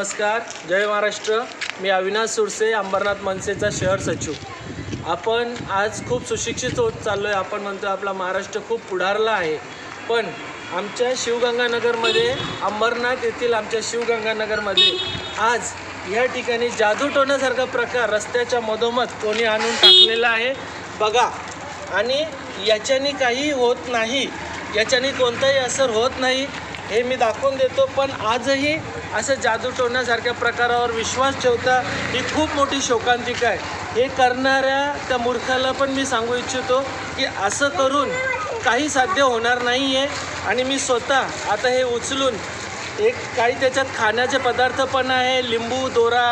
नमस्कार जय महाराष्ट्र. मी अविनाश सुरसे अंबरनाथ मनसेचा शहर सचिव. आपण आज खूप सुशिक्षित होत चाललो आहे आपण म्हणतो आपला महाराष्ट्र खूप पुढारला आहे. पण आमच्या शिवगंगानगरमध्ये अंबरनाथ येथील आमच्या शिवगंगानगरमध्ये आज या ठिकाणी जादू टोण्यासारखा प्रकार रस्त्याच्या मधोमध कोणी आणून टाकलेला आहे? बघा. आणि याच्याने काही होत नाही. याच्याने कोणताही असर होत नाही. हे मी दाखवून देतो पण आजही असं जादू टोण्यासारख्या प्रकारावर विश्वास ठेवता ही खूप मोठी शोकांतिका आहे. हे करणाऱ्या त्या मूर्खाला पण मी सांगू इच्छितो की असं करून काही साध्य होणार नाही आहे आणि मी स्वतः आता हे उचलून एक काही त्याच्यात खाण्याचे पदार्थ पण आहे लिंबू दोरा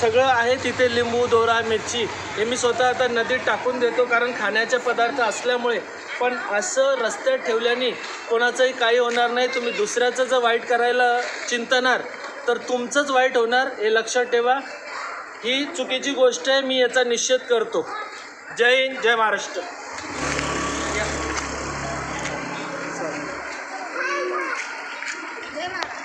सगळं आहे तिथे लिंबू दोरा मिरची हे मी स्वतः आता नदीत टाकून देतो कारण खाण्याचे पदार्थ असल्यामुळे. पण असं रस्त्यात ठेवल्याने कोणाचंही काही होणार नाही. तुम्ही दुसऱ्याचं जर वाईट करायला चिंतणार तर तुमचंच वाईट होणार हे लक्षात ठेवा. ही चुकीची गोष्ट आहे मी याचा निषेध करतो. जय हिंद जय महाराष्ट्र जय महाराष्ट्र